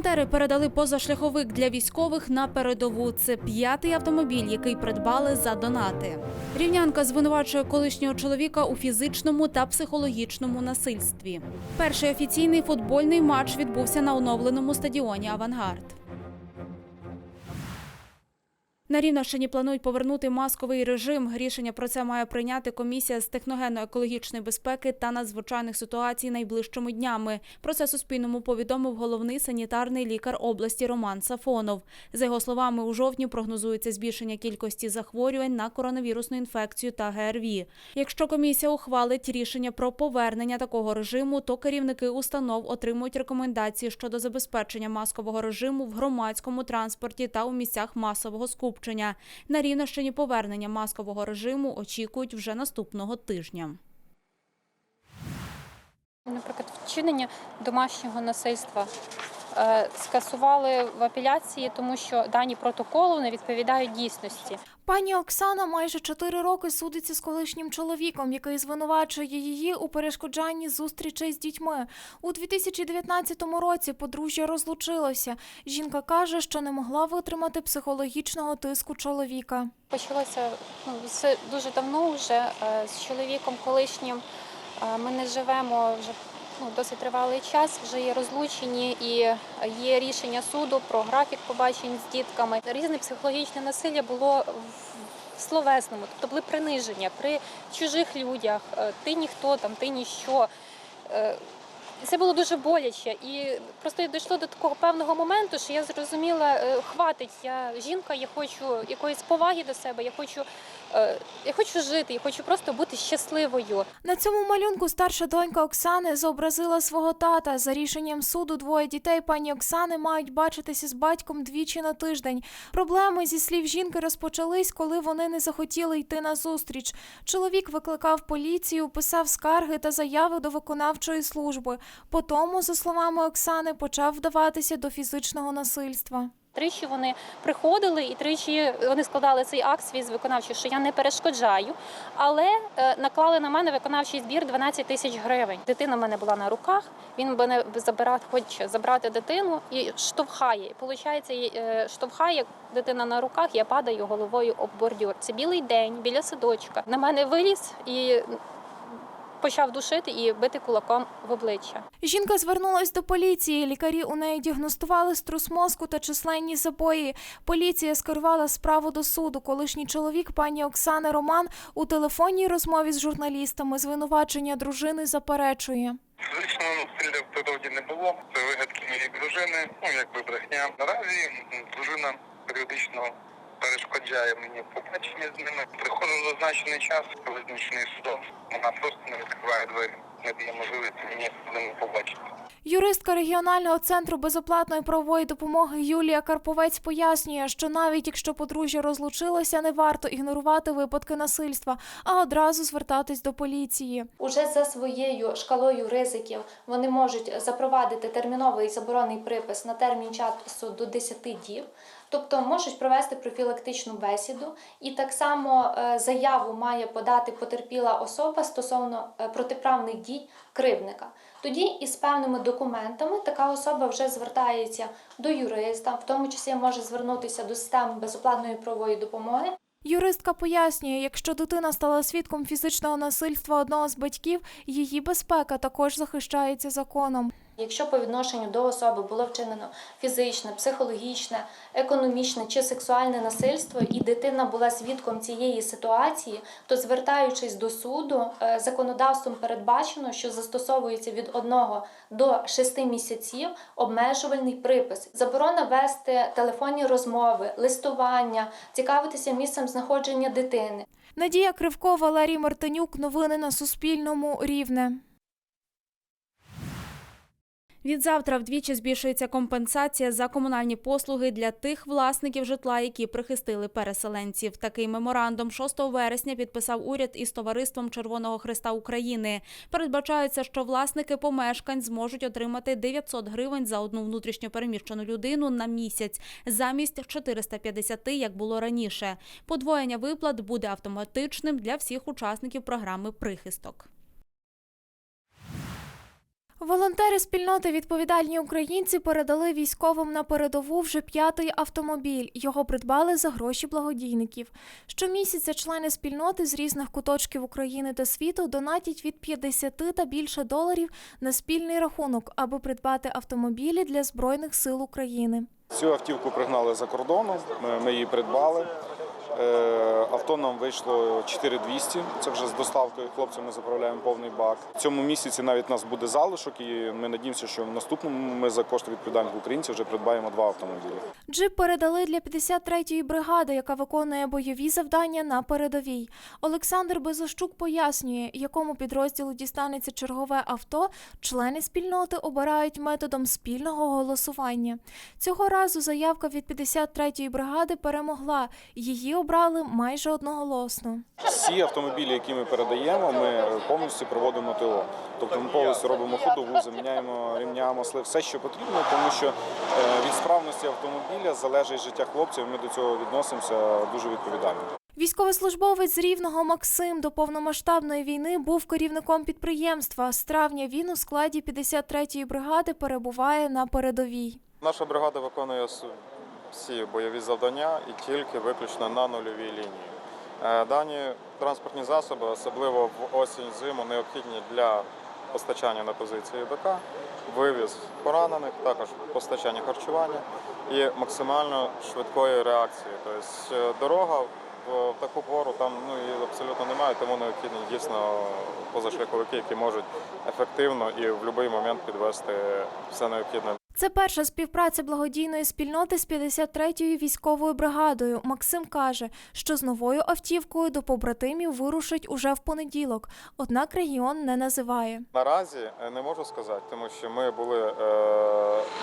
Волонтери передали позашляховик для військових на передову. Це п'ятий автомобіль, який придбали за донати. Рівнянка звинувачує колишнього чоловіка у фізичному та психологічному насильстві. Перший офіційний футбольний матч відбувся на оновленому стадіоні Авангард. На Рівненщині планують повернути масковий режим. Рішення про це має прийняти комісія з техногенно-екологічної безпеки та надзвичайних ситуацій найближчими днями. Про це Суспільному повідомив головний санітарний лікар області Роман Сафонов. За його словами, у жовтні прогнозується збільшення кількості захворювань на коронавірусну інфекцію та ГРВІ. Якщо комісія ухвалить рішення про повернення такого режиму, то керівники установ отримують рекомендації щодо забезпечення маскового режиму в громадському транспорті та у місцях масового скупчення. На Рівненщині повернення маскового режиму очікують вже наступного тижня. Наприклад, вчинення домашнього насильства е, скасували в апеляції, тому що дані протоколу не відповідають дійсності. Пані Оксана майже чотири роки судиться з колишнім чоловіком, який звинувачує її у перешкоджанні зустрічей з дітьми. У 2019 році подружжя розлучилося. Жінка каже, що не могла витримати психологічного тиску чоловіка. Почалося ну, дуже давно вже е, з чоловіком колишнім. Е, Ми не живемо вже ну, досить тривалий час, вже є розлучені і є рішення суду про графік побачень з дітками. Різне психологічне насилля було в словесному, тобто були приниження при чужих людях. Е, Ти ніхто там, ти ніщо. Е, Це було дуже боляче, і просто дійшло до такого певного моменту, що я зрозуміла, е, хватить, я жінка, я хочу якоїсь поваги до себе, я хочу, я хочу жити, я хочу просто бути щасливою. На цьому малюнку старша донька Оксани зобразила свого тата. За рішенням суду двоє дітей пані Оксани мають бачитися з батьком двічі на тиждень. Проблеми зі слів жінки розпочались, коли вони не захотіли йти на зустріч. Чоловік викликав поліцію, писав скарги та заяви до виконавчої служби. Потому, за словами Оксани, почав вдаватися до фізичного насильства. Тричі вони приходили і тричі вони складали цей акт свій з виконавчого, що я не перешкоджаю, але е, наклали на мене виконавчий збір 12 тисяч гривень. Дитина в мене була на руках. Він мене забирати, хоче забрати дитину і штовхає. І, Получається, е, штовхає дитина на руках. Я падаю головою об бордюр. Це білий день біля садочка. На мене виліз і почав душити і бити кулаком в обличчя. Жінка звернулась до поліції. Лікарі у неї діагностували струс мозку та численні забої. Поліція скерувала справу до суду. Колишній чоловік пані Оксани Роман у телефонній розмові з журналістами звинувачення дружини заперечує. Фізичного насилля природі не було. Це вигадки моєї дружини, ну якби брехня. Наразі дружина періодично перешкоджає мені в побаченні з ними. Приходить в зазначений час, визначений судом. Вона просто не відкриває двері, не дає можливості мені з ними побачити. Юристка регіонального центру безоплатної правової допомоги Юлія Карповець пояснює, що навіть якщо подружжя розлучилося, не варто ігнорувати випадки насильства, а одразу звертатись до поліції. Уже за своєю шкалою ризиків вони можуть запровадити терміновий заборонний припис на термін часу до 10 діб, тобто можуть провести профілактичну бесіду, і так само е, заяву має подати потерпіла особа стосовно е, протиправних дій кривника. Тоді із певними документами така особа вже звертається до юриста, в тому числі може звернутися до системи безоплатної правової допомоги. Юристка пояснює, якщо дитина стала свідком фізичного насильства одного з батьків, її безпека також захищається законом. Якщо по відношенню до особи було вчинено фізичне, психологічне, економічне чи сексуальне насильство, і дитина була свідком цієї ситуації, то звертаючись до суду, е, законодавством передбачено, що застосовується від 1 до 6 місяців обмежувальний припис. Заборона вести телефонні розмови, листування, цікавитися місцем знаходження дитини. Надія Кривко, Валерій Мартинюк. Новини на Суспільному. Рівне. Відзавтра вдвічі збільшується компенсація за комунальні послуги для тих власників житла, які прихистили переселенців. Такий меморандум 6 вересня підписав уряд із товариством Червоного Христа України. Передбачається, що власники помешкань зможуть отримати 900 гривень за одну внутрішньо переміщену людину на місяць замість 450, як було раніше. Подвоєння виплат буде автоматичним для всіх учасників програми Прихисток. Волонтери спільноти відповідальні українці передали військовим на передову вже п'ятий автомобіль. Його придбали за гроші благодійників. Щомісяця члени спільноти з різних куточків України та світу донатять від 50 та більше доларів на спільний рахунок, аби придбати автомобілі для збройних сил України. Цю автівку пригнали за кордону, ми, ми її придбали. Е, авто нам вийшло 4200, це вже з доставкою хлопцям ми заправляємо повний бак. В цьому місяці навіть у нас буде залишок, і ми надіємося, що в наступному ми за кошти відповідальних українців вже придбаємо два автомобілі. Джип передали для 53-ї бригади, яка виконує бойові завдання на передовій. Олександр Безощук пояснює, якому підрозділу дістанеться чергове авто. Члени спільноти обирають методом спільного голосування. Цього разу заявка від 53-ї бригади перемогла. Її обрали майже одноголосно. Всі автомобілі, які ми передаємо, ми повністю проводимо ТО. Тобто ми повністю робимо ходову, заміняємо рівня, масли, все, що потрібно, тому що е, від справності автомобіля залежить життя хлопців. Ми до цього відносимося дуже відповідально. Військовослужбовець з Рівного Максим до повномасштабної війни був керівником підприємства. З травня він у складі 53-ї бригади перебуває на передовій. Наша бригада виконує всі бойові завдання і тільки виключно на нульовій лінії. Е, Дані транспортні засоби, особливо в осінь-зиму, необхідні для постачання на позиції БК, вивіз поранених, також постачання харчування і максимально швидкої реакції. Тобто е, дорога в таку пору там ну і абсолютно немає, тому необхідні дійсно позашляховики, які можуть ефективно і в будь-який момент підвести все необхідне Це перша співпраця благодійної спільноти з 53-ю військовою бригадою. Максим каже, що з новою автівкою до побратимів вирушить уже в понеділок, однак регіон не називає. Наразі е, не можу сказати, тому що ми були е,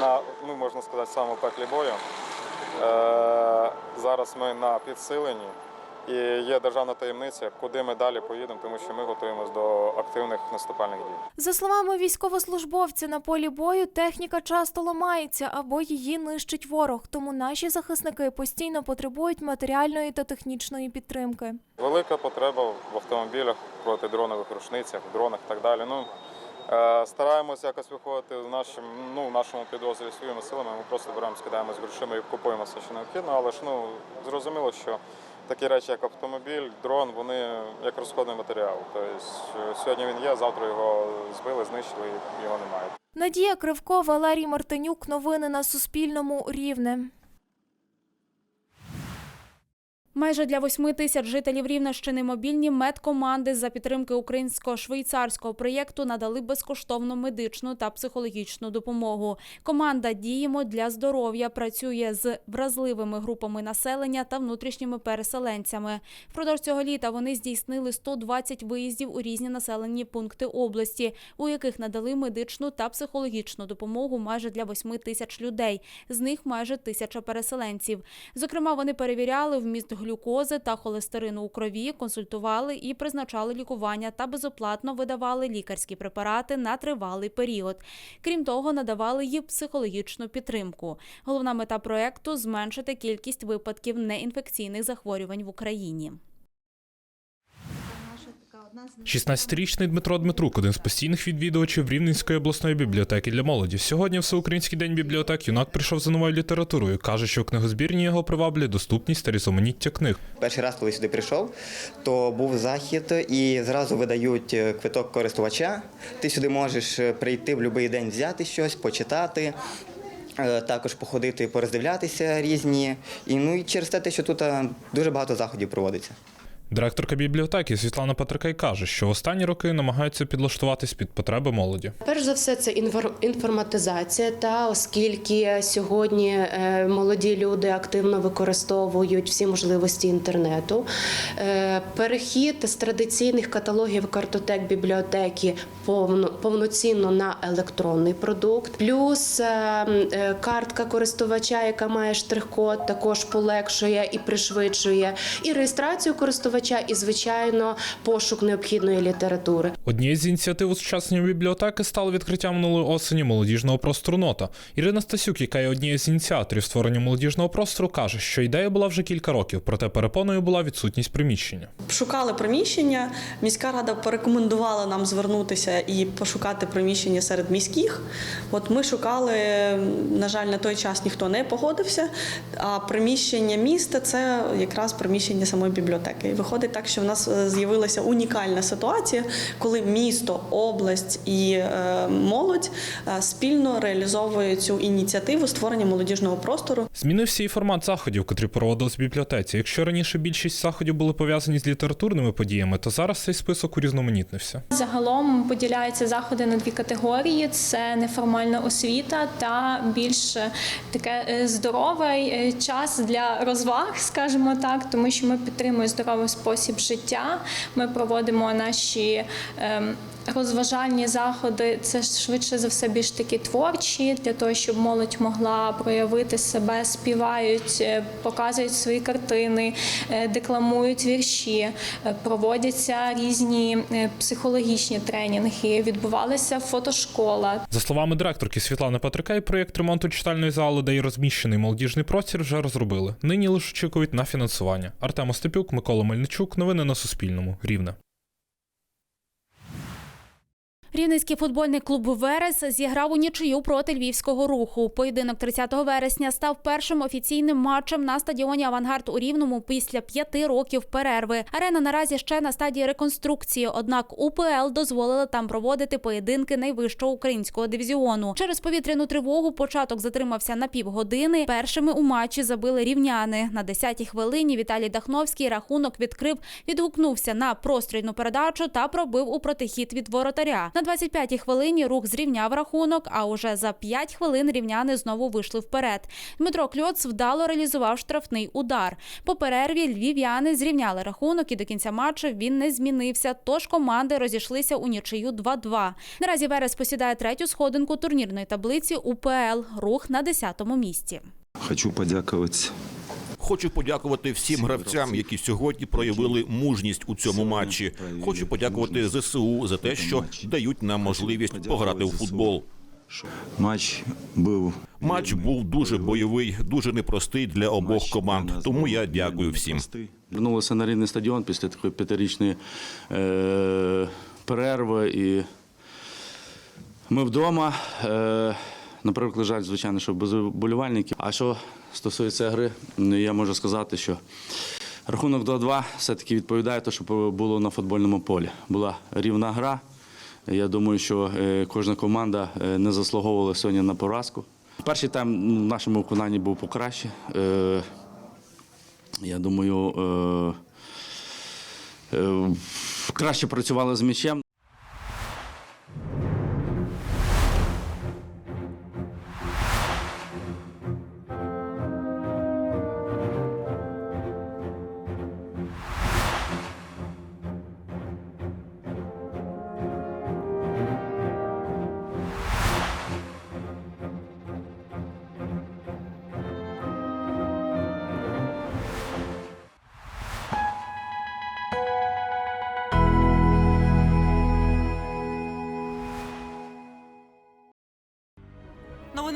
на, ну можна сказати, самому пеклі бою. Е, зараз ми на підсиленні і є державна таємниця, куди ми далі поїдемо, тому що ми готуємося до активних наступальних дій. За словами військовослужбовця, на полі бою техніка часто ламається або її нищить ворог. Тому наші захисники постійно потребують матеріальної та технічної підтримки. Велика потреба в автомобілях, протидронових рушницях, дронах і так далі. Ну, е, стараємося якось виходити в нашому, ну, в нашому підрозділі своїми силами. Ми просто беремо, скидаємось грошима і купуємо все, що необхідно. Але ж ну, зрозуміло, що такі речі, як автомобіль, дрон, вони як розходний матеріал. Тобто е, сьогодні він є, завтра його збили, знищили його немає. Надія Кривко, Валерій Мартинюк. Новини на Суспільному. Рівне. Майже для 8 тисяч жителів Рівненщини мобільні медкоманди за підтримки українсько-швейцарського проєкту надали безкоштовну медичну та психологічну допомогу. Команда Діємо для здоров'я працює з вразливими групами населення та внутрішніми переселенцями. Впродовж цього літа вони здійснили 120 виїздів у різні населені пункти області, у яких надали медичну та психологічну допомогу майже для 8 тисяч людей. З них майже тисяча переселенців. Зокрема, вони перевіряли вміст глюкози та холестерину у крові, консультували і призначали лікування та безоплатно видавали лікарські препарати на тривалий період. Крім того, надавали їй психологічну підтримку. Головна мета проекту зменшити кількість випадків неінфекційних захворювань в Україні. 16-річний Дмитро Дмитрук, один з постійних відвідувачів Рівненської обласної бібліотеки для молоді. Сьогодні, Всеукраїнський день бібліотек, юнак прийшов за новою літературою. каже, що в книгозбірні його приваблює доступність та різноманіття книг. Перший раз, коли сюди прийшов, то був захід і зразу видають е, квиток користувача. Ти сюди можеш е, прийти в будь-який день, взяти щось, почитати. е, Також походити, пороздивлятися різні. І ну і через те, що тут дуже багато заходів проводиться. Директорка бібліотеки Світлана Патрикай каже, що в останні роки намагаються підлаштуватись під потреби молоді. Перш за все, це інформатизація, та оскільки сьогодні е, молоді люди активно використовують всі можливості інтернету. Е, Перехід з традиційних каталогів картотек бібліотеки повно, повноцінно на електронний продукт, плюс е, картка користувача, яка має штрих-код, також полегшує і пришвидшує, і реєстрацію користувача користувача і, звичайно, пошук необхідної літератури. Однією з ініціатив осучаснення бібліотеки стало відкриття минулої осені молодіжного простору нота. Ірина Стасюк, яка є однією з ініціаторів створення молодіжного простору, каже, що ідея була вже кілька років, проте перепоною була відсутність приміщення. Шукали приміщення. Міська рада порекомендувала нам звернутися і пошукати приміщення серед міських. От ми шукали, на жаль, на той час ніхто не погодився. А приміщення міста це якраз приміщення самої бібліотеки. Виходить так, що в нас е, з'явилася унікальна ситуація, коли місто, область і е, молодь е, спільно реалізовують цю ініціативу створення молодіжного простору. Змінився і формат заходів, котрі проводились в бібліотеці. Якщо раніше більшість заходів були пов'язані з літературними подіями, то зараз цей список урізноманітнився. Загалом поділяються заходи на дві категорії: це неформальна освіта та більш таке здоровий час для розваг, скажімо так, тому що ми підтримуємо здоровий спосіб життя. Ми проводимо наші. ем, Розважальні заходи це швидше за все більш такі творчі, для того, щоб молодь могла проявити себе, співають, е, показують свої картини, е, декламують вірші, е, проводяться різні психологічні тренінги, відбувалася фотошкола. За словами директорки Світлани Патрикай, проєкт ремонту читальної зали, де й розміщений молодіжний простір, вже розробили. Нині лише очікують на фінансування. Артем Остапюк, Микола Мельничук. Новини на Суспільному. Рівне. Рівненський футбольний клуб Верес зіграв у нічию проти львівського руху. Поєдинок 30 вересня став першим офіційним матчем на стадіоні Авангард у Рівному після п'яти років перерви. Арена наразі ще на стадії реконструкції. Однак УПЛ дозволила там проводити поєдинки найвищого українського дивізіону. Через повітряну тривогу початок затримався на півгодини. Першими у матчі забили рівняни. На 10-й хвилині Віталій Дахновський рахунок відкрив, відгукнувся на прострільну передачу та пробив у протихід від воротаря. На 25-й хвилині рух зрівняв рахунок, а уже за 5 хвилин рівняни знову вийшли вперед. Дмитро Кльоц вдало реалізував штрафний удар. По перерві львів'яни зрівняли рахунок і до кінця матчу він не змінився, тож команди розійшлися у нічию 2-2. Наразі Верес посідає третю сходинку турнірної таблиці УПЛ. Рух на 10-му місці. Хочу подякувати Хочу подякувати всім гравцям, які сьогодні проявили мужність у цьому матчі. Хочу подякувати ЗСУ за те, що дають нам можливість пограти у футбол. матч. Був Матч був дуже бойовий, дуже непростий для обох команд. Тому я дякую всім. Вернулися на рівний стадіон після такої п'ятирічної е- перерви. І ми вдома. Е- на превеликий жаль, звичайно, що без болівальників. А що стосується гри, я можу сказати, що рахунок 2-2 все-таки відповідає те, що було на футбольному полі. Була рівна гра. Я думаю, що е, кожна команда е, не заслуговувала сьогодні на поразку. Перший тайм ну, в нашому виконанні був покраще. Е, Я думаю, краще працювали з м'ячем.